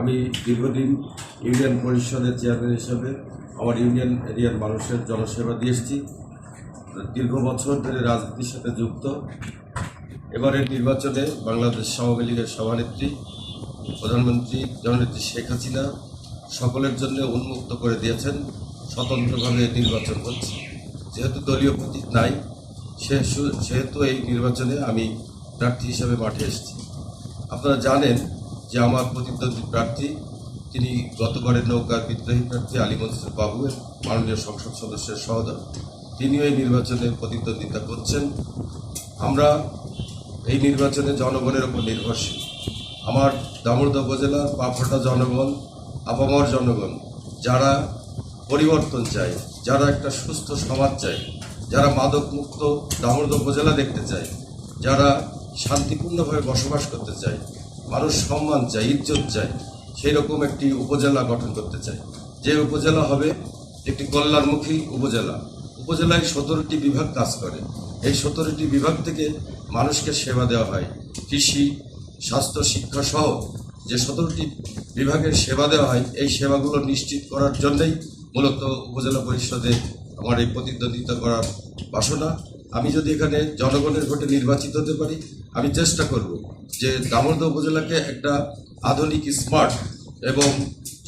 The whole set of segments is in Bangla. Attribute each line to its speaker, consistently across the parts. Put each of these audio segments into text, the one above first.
Speaker 1: আমি দীর্ঘদিন ইউনিয়ন পরিষদের চেয়ারম্যান হিসেবে আমার ইউনিয়ন এরিয়ার মানুষের জনসেবা দিয়ে এসেছি। দীর্ঘ বছর ধরে রাজনীতির সাথে যুক্ত। এবারের নির্বাচনে বাংলাদেশ আওয়ামী লীগের সভানেত্রী, প্রধানমন্ত্রী জননেত্রী শেখ হাসিনা সকলের জন্য উন্মুক্ত করে দিয়েছেন। স্বতন্ত্রভাবে নির্বাচন হচ্ছে। যেহেতু দলীয় প্রতীক নাই সেহেতু এই নির্বাচনে আমি প্রার্থী হিসাবে মাঠে এসেছি। আপনারা জানেন যে আমার প্রতিদ্বন্দ্বী প্রার্থী, তিনি গতবারের নৌকার বিদ্রোহী প্রার্থী আলী মনসুর বাবু মাননীয় সংসদ সদস্যের সহদর তিনিও এই নির্বাচনে প্রতিদ্বন্দ্বিতা করছেন। আমরা এই নির্বাচনে জনগণের উপর নির্ভরশীল। আমার দামোদা উপজেলার পাফটা জনগণ, আপামর জনগণ, যারা পরিবর্তন চায়, যারা একটা সুস্থ সমাজ চায়, যারা মাদক মুক্ত দামোদা উপজেলা দেখতে চায়, যারা শান্তিপূর্ণভাবে বসবাস করতে চায় মানুষ সম্মান চায় ইজ্জত চায় সেই রকম একটি উপজেলা গঠন করতে চাই। যে উপজেলা হবে একটি কল্যাণমুখী উপজেলা। উপজেলায় সতেরোটি বিভাগ কাজ করে। এই সতেরোটি বিভাগ থেকে মানুষকে সেবা দেওয়া হয়। কৃষি, স্বাস্থ্য, শিক্ষা সহ যে সতেরোটি বিভাগের সেবা দেওয়া হয়, এই সেবাগুলো নিশ্চিত করার জন্যই মূলত উপজেলা পরিষদে আমার এই প্রতিদ্বন্দ্বিতা করার বাসনা। আমি যদি এখানে জনগণের ভোটে নির্বাচিত হতে পারি, আমি চেষ্টা করব যে দামোদর উপজেলাকে একটা আধুনিক স্মার্ট এবং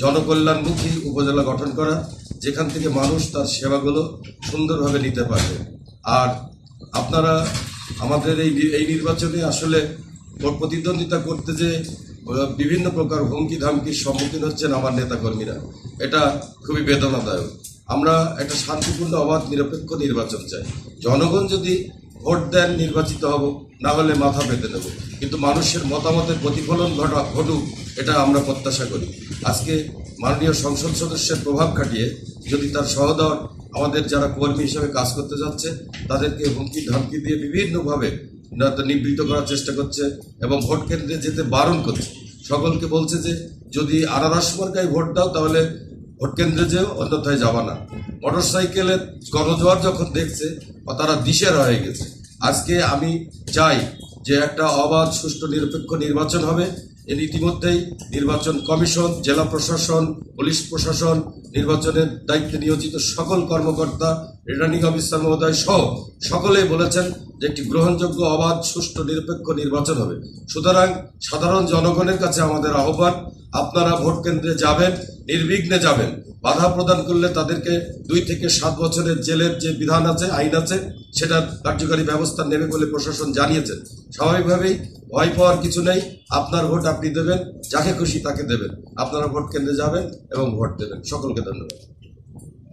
Speaker 1: জনকল্যাণমুখী উপজেলা গঠন করা, যেখান থেকে মানুষ তার সেবাগুলো সুন্দরভাবে নিতে পারবে। আর আপনারা আমাদের এই এই নির্বাচনে আসলে প্রতিদ্বন্দ্বিতা করতে যে বিভিন্ন প্রকার হুমকি ধামকির সম্মুখীন হচ্ছেন আমার নেতাকর্মীরা, এটা খুবই বেদনাদায়ক। আমরা একটা শান্তিপূর্ণ, অবাধ, নিরপেক্ষ নির্বাচন চাই। জনগণ যদি ভোট দেন, নির্বাচিত হব, না হলে মাথা পেতে নেব কিন্তু মানুষের মতামতের প্রতিফলন ঘটা, ঘটুক, এটা আমরা প্রত্যাশা করি। আজকে মাননীয় সংসদ সদস্যের প্রভাব খাটিয়ে যদি তার সহদর আমাদের যারা কর্মী হিসেবে কাজ করতে যাচ্ছে, তাদেরকে হুমকি ধামকি দিয়ে বিভিন্নভাবে নিবৃত করার চেষ্টা করছে এবং ভোট কেন্দ্রে যেতে বারণ করছে। সকলকে বলছে যে, যদি আনারস মার্কায় ভোট দাও, তাহলে ভোট কেন্দ্রে যেও, অন্যথায় যাবা না। মোটর সাইকেলের গণজোয়ার যখন দেখছে, তারা দিশের হয়ে গেছে। আজকে আমি চাই যে একটা অবাধ সুষ্ঠু নিরপেক্ষ নির্বাচন হবে। এর ইতিমধ্যেই নির্বাচন কমিশন, জেলা প্রশাসন, পুলিশ প্রশাসন নির্বাচনের দায়িত্বে নিয়োজিত সকল কর্মকর্তা রিটার্নিং অফিসার মহোদয় সহ সকলেই বলেছেন যে একটি গ্রহণযোগ্য, অবাধ, সুষ্ঠু, নিরপেক্ষ নির্বাচন হবে। সুতরাং সাধারণ জনগণের কাছে আমাদের আহ্বান, আপনারা ভোট কেন্দ্রে যাবেন, নির্বিঘ্নে যাবেন। বাধা প্রদান করলে তাদেরকে দুই থেকে সাত বছরের জেলের যে বিধান আছে, আইন আছে সেটা কার্যকারী ব্যবস্থা নেবে বলে প্রশাসন জানিয়েছেন স্বাভাবিকভাবেই ভয় পাওয়ার কিছু নেই। আপনার ভোট আপনি দেবেন, যাকে খুশি তাকে দেবেন। আপনারা ভোট কেন্দ্রে যাবেন এবং ভোট দেবেন। সকলকে ধন্যবাদ।